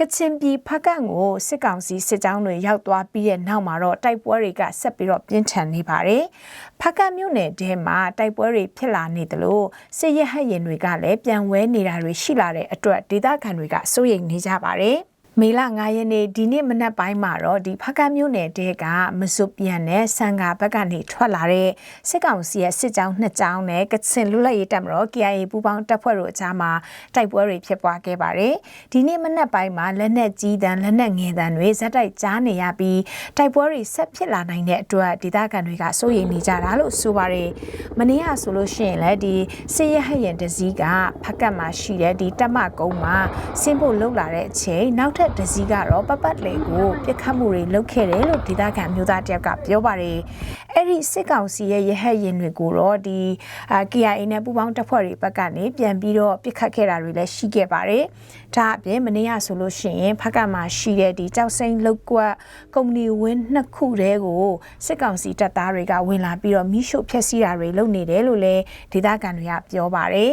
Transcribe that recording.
ကချင်ပြည်ဖက်ကန့်ကိုစစ်ကောင်စီစစ်ကြောင်းတွေရောက်သွားပြီးတဲ့နောက်မှာတော့တိုက်ပွဲတွေကဆက်ပြီးတော့ပြင်းထန်နေပါတယ်။ဖက်ကန့်မြို့နယ်ထဲမှာတိုက်ပွဲတွေဖြစ်လာနေတယ်လို့စစ်ရဟတ်ရင်တွေကလည်းပြန်ဝဲနေတာတွေရှိလာတဲ့အတွက်ဒေသခံတွေကစိုးရိမ်နေကြပါတယ်။ မေလ9ရက်နေ့ဒီနေ့မနက်ပိုင်းမှာတော့ဒီဖကတ်မြို့နယ်တဲကမစုပြန်နဲ့ဆန်ကာဘက်ကနေထွက်လာတဲ့စစ်ကောင်စီရဲ့စစ်ကြောင်းနှစ်ကြောင်းနဲ့ကချင်လူလက်ရေးတပ်မတော် KIA ပူးပေါင်းတပ်ဖွဲ့တို့အကြားမှာတိုက်ပွဲတွေဖြစ်ပွားခဲ့ပါတယ်။ဒီနေ့မနက်ပိုင်းမှာလက်နက်ကြီးတန်းလက်နက်ငယ်တန်းတွေဇက်တိုက်ကြားနေရပြီးတိုက်ပွဲတွေဆက်ဖြစ်လာနိုင်တဲ့အတွက်ဒေသခံတွေကစိုးရိမ်နေကြတာလို့ဆိုပါတယ်။မနေ့ကဆိုလို့ရှိရင်လည်းဒီစစ်ရဟတ်ရင်တစည်းကဖကတ်မှာရှိတဲ့ဒီတက်မကုန်းမှာဆင်းဖို့လှုပ်လာတဲ့အချိန်နောက်ထပ်တစည်းကတော့ပပတ်လေကိုပြစ်ခတ်မှုတွေလုပ်ခဲ့တယ်လို့ဒေသခံမျိုးသားတယောက်ကပြောပါတယ်။အဲ့ဒီစစ်ကောင်စီရဲ့ရဟတ်ရင်တွေကိုတော့ဒီအာ KIA နဲ့ပူးပေါင်းတပ်ဖွဲ့တွေဘက်ကနေပြန်ပြီးတော့ပြစ်ခတ်ခဲ့တာတွေလည်းရှိခဲ့ပါတယ်။ဒါအပြင်မနေ့ကဆိုလို့ရှိရင်ဖက်ကမှာရှိတဲ့ဒီကြောက်စိမ့်လောက်ကွက်ကုမ္ပဏီဝင်းနှစ်ခုတည်းကိုစစ်ကောင်စီတပ်သားတွေကဝင်လာပြီးတော့မိရှုဖျက်ဆီးတာတွေလုပ်နေတယ်လို့လည်းဒေသခံတွေကပြောပါတယ်